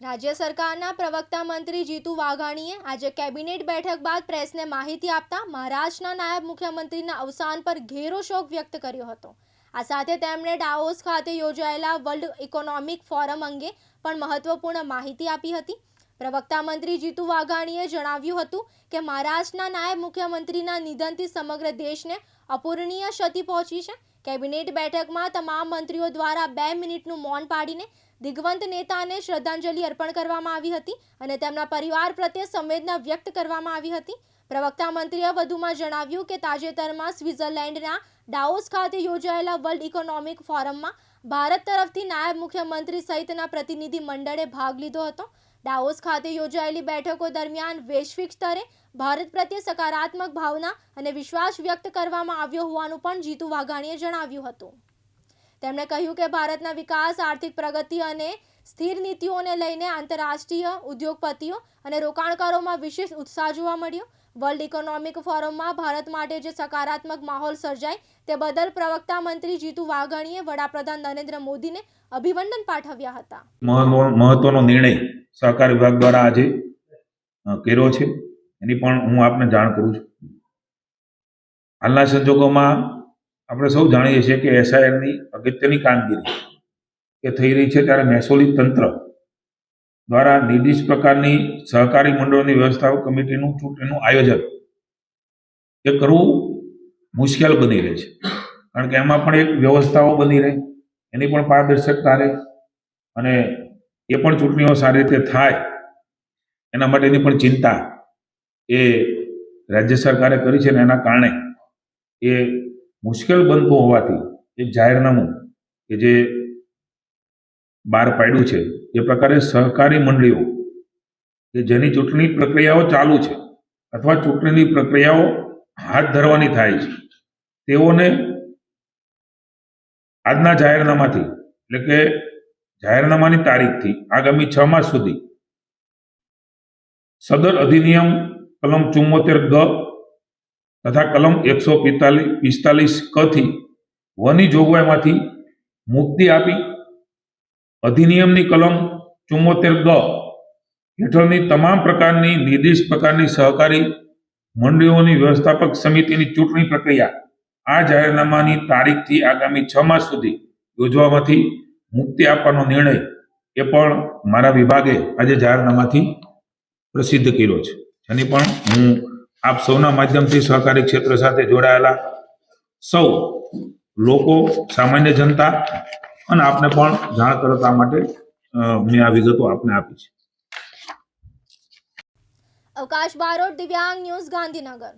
રાજ્ય સરકારના પ્રવક્તા મંત્રી જીતુ વાઘાણીએ આજે કેબિનેટ બેઠક બાદ પ્રેસને માહિતી આપતા મહારાષ્ટ્રના નાયબ મુખ્યમંત્રીના અવસાન પર ઘેરો શોક વ્યક્ત કર્યો હતો. આ સાથે તેમણે ડાઓસ ખાતે યોજાયેલા વર્લ્ડ ઇકોનોમિક ફોરમ અંગે પણ મહત્વપૂર્ણ માહિતી આપી હતી. પ્રવક્તા મંત્રી જીતુ વાઘાણીએ જણાવ્યું હતું કે મહારાષ્ટ્રના નાયબ મુખ્યમંત્રીના નિધનથી સમગ્ર દેશને અપૂરણીય ક્ષતિ પહોંચી છે. કેબિનેટ બેઠકમાં તમામ મંત્રીઓ દ્વારા બે મિનિટનું મૌન પાડીને દિગ્વંત નેતાને શ્રદ્ધાંજલિ અર્પણ કરવામાં આવી હતી અને તેમના પરિવાર પ્રત્યે સંવેદના વ્યક્ત કરવામાં આવી હતી. પ્રવક્તા મંત્રીએ વધુમાં જણાવ્યું કે તાજેતરમાં સ્વિટ્ઝરલેન્ડના ડાઓસ ખાતે યોજાયેલા વર્લ્ડ ઇકોનોમિક ફોરમમાં ભારત તરફથી નાયબ મુખ્યમંત્રી સહિતના પ્રતિનિધિ મંડળે ભાગ લીધો હતો. ડાઓસ ખાતે યોજાયેલી બેઠકો દરમિયાન વૈશ્વિક સ્તરે ભારત પ્રત્યે સકારાત્મક ભાવના અને વિશ્વાસ વ્યક્ત કરવામાં આવ્યો હોવાનું પણ જીતુ વાઘાણીએ જણાવ્યું હતું. તેમણે કહ્યું કે ભારતના વિકાસ, આર્થિક પ્રગતિ અને સ્થિર નીતિઓને લઈને આંતરરાષ્ટ્રીય ઉદ્યોગપતિઓ અને રોકાણકારોમાં વિશેષ ઉત્સાહ જોવા મળ્યો. વર્લ્ડ ઇકોનોમિક ફોરમમાં ભારત માટે જે સકારાત્મક માહોલ સર્જાય તે બદલ પ્રવક્તા મંત્રી જીતુ વાઘાણીએ વડાપ્રધાન નરેન્દ્ર મોદીને અભિનંદન પાઠવ્યા હતા. મહત્વનો નિર્ણય સહકાર વિભાગ દ્વારા આજે કર્યો છે. એની પણ હું આપને જાણ કરું છું. હાલના સંજોગોમાં આપણે સૌ જાણીએ છીએ કે એસઆઈઆરની અગત્યની કામગીરી એ થઈ રહી છે ત્યારે મહેસૂલી તંત્ર દ્વારા નિર્દિષ્ટ પ્રકારની સહકારી મંડળોની વ્યવસ્થા કમિટીનું, ચૂંટણીનું આયોજન એ કરવું મુશ્કેલ બની રહે છે. કારણ કે એમાં પણ એક વ્યવસ્થાઓ બની રહે, એની પણ પારદર્શકતા રહે અને એ પણ ચૂંટણીઓ સારી રીતે થાય, એના માટેની પણ ચિંતા એ રાજ્ય સરકારે કરી છે ને એના કારણે એ મુશ્કેલ બનતું હોવાથી, એક જાહેરનામું કે જે બહાર પાડ્યું છે. એ પ્રકારે સહકારી મંડળીઓ કે જેની ચૂંટણી પ્રક્રિયાઓ ચાલુ છે અથવા ચૂંટણીની પ્રક્રિયાઓ હાથ ધરવાની થાય છે. તેઓને આજના જાહેરનામાથી એટલે કે જાહેરનામાની તારીખથી આગામી છ માસ સુધી સદર અધિનિયમ કલમ ચુમ્મોતેર ગ તથા કલમ એકસો પિસ્તાલીસ પિસ્તાલીસ કથી વની જોગવાઈમાંથી મુક્તિ આપી અધિનિયમની કલમ ચુમ્મોતેર ગ હેઠળની તમામ પ્રકારની નિર્દિષ્ટ પ્રકારની સહકારી મંડળીઓની વ્યવસ્થાપક સમિતિની ચૂંટણી પ્રક્રિયા આ જાહેરનામાની તારીખથી આગામી છ માસ સુધી યોજવામાંથી મુક્તિ આપવાનો નિર્ણય એ પણ મારા વિભાગે આજે જાહેરનામાથી પ્રસિદ્ધ કર્યો છે. જેની પણ હું આપ સૌના માધ્યમથી સહકારી ક્ષેત્ર સાથે જોડાયેલા સૌ લોકો, સામાન્ય જનતા અને આપને પણ જાણ કરતા માટે મેં આ વિગતો આપને આપી છે. અવકાશ બારોટ, દિવ્યાંગ ન્યૂઝ, ગાંધીનગર.